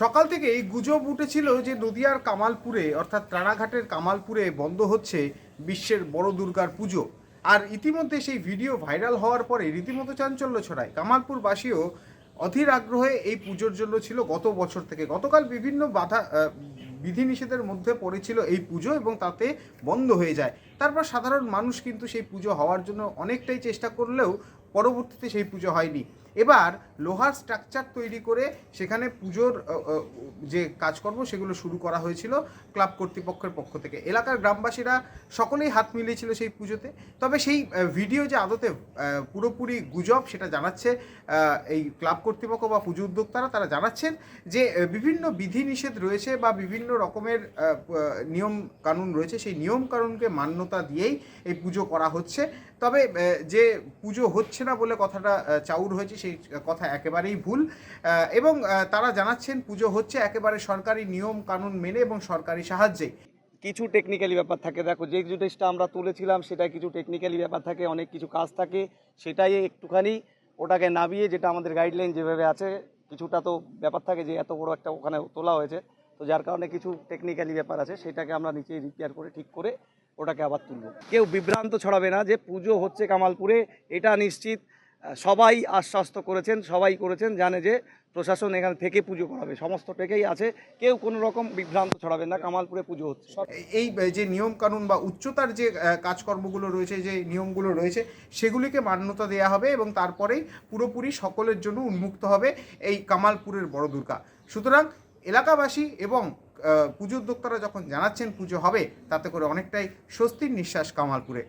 সকাল থেকে এই গুজব উঠেছিল যে নদিয়ার কামালপুরে, অর্থাৎ রানাঘাটের কামালপুরে বন্ধ হচ্ছে বিশ্বের বড় দুর্গার পুজো। আর ইতিমধ্যে সেই ভিডিও ভাইরাল হওয়ার পরে রীতিমতো চাঞ্চল্য ছড়ায়। কামালপুরবাসীও অধীর আগ্রহে এই পুজোর জন্য ছিল গত বছর থেকে। গতকাল বিভিন্ন বাধা বিধিনিষেধের মধ্যে পড়েছিল এই পুজো এবং তাতে বন্ধ হয়ে যায়। তারপর সাধারণ মানুষ কিন্তু সেই পুজো হওয়ার জন্য অনেকটাই চেষ্টা করলেও পরবর্তীতে সেই পুজো হয়নি। এবার লোহার স্ট্রাকচার তৈরি করে সেখানে পুজোর যে কাজকর্ম সেগুলো শুরু করা হয়েছিল ক্লাব কর্তৃপক্ষের পক্ষ থেকে। এলাকার গ্রামবাসীরা সকলেই হাত মিলিয়েছিল সেই পুজোতে। তবে সেই ভিডিও যে আদতে পুরোপুরি গুজব সেটা জানাচ্ছে এই ক্লাব কর্তৃপক্ষ বা পুজো উদ্যোক্তারা, তারা জানাচ্ছেন যে বিভিন্ন বিধিনিষেধ রয়েছে বা বিভিন্ন রকমের নিয়ম কানুন রয়েছে। সেই নিয়ম কানুনকে মান্যতা দিয়েই এই পুজো করা হচ্ছে। তবে যে পুজো হচ্ছে না বলে কথাটা চাউর হয়েছে, সেই কথা একেবারেই ভুল। এবং তারা জানাচ্ছেন পুজো হচ্ছে একেবারে সরকারি নিয়ম কানুন মেনে এবং সরকারি সাহায্যে। কিছু টেকনিক্যালি ব্যাপার থাকে। দেখো, যে জিনিসটা আমরা তুলেছিলাম সেটা কিছু টেকনিক্যালি ব্যাপার থাকে, অনেক কিছু কাজ থাকে, সেটাই একটুখানি ওটাকে নামিয়ে যেটা আমাদের গাইডলাইন যেভাবে আছে, কিছুটা তো ব্যাপার থাকে যে এত বড় একটা ওখানে তোলা হয়েছে। তো যার কারণে কিছু টেকনিক্যালি ব্যাপার আছে, সেটাকে আমরা নিচে রিপেয়ার করে, ঠিক করে ওটাকে আবার তুলব। কেউ বিভ্রান্ত ছড়াবে না যে পুজো হচ্ছে কামালপুরে, এটা নিশ্চিত। সবাই আশ্বস্ত করেছেন, সবাই করেছেন, জানে যে প্রশাসন এখানে থেকে পুজো করাবে, সমস্ত টেকেই আছে। কেউ কোনো রকম বিভ্রান্ত ছড়াবে না, কামালপুরে পুজো হচ্ছে। এই যে নিয়ম কানুন বা উচ্চতার যে কাজকর্মগুলো রয়েছে, যে নিয়মগুলো রয়েছে, সেগুলিকে মান্যতা দেওয়া হবে এবং তারপরেই পুরোপুরি সকলের জন্য উন্মুক্ত হবে এই কামালপুরের বড় দুর্গা সুতরাং এলাকাবাসী এবং পুজো উদ্যোক্তারা যখন জানাচ্ছেন পুজো হবে তাতে করে অনেকটাই স্বস্তির নিঃশ্বাস কামালপুরে।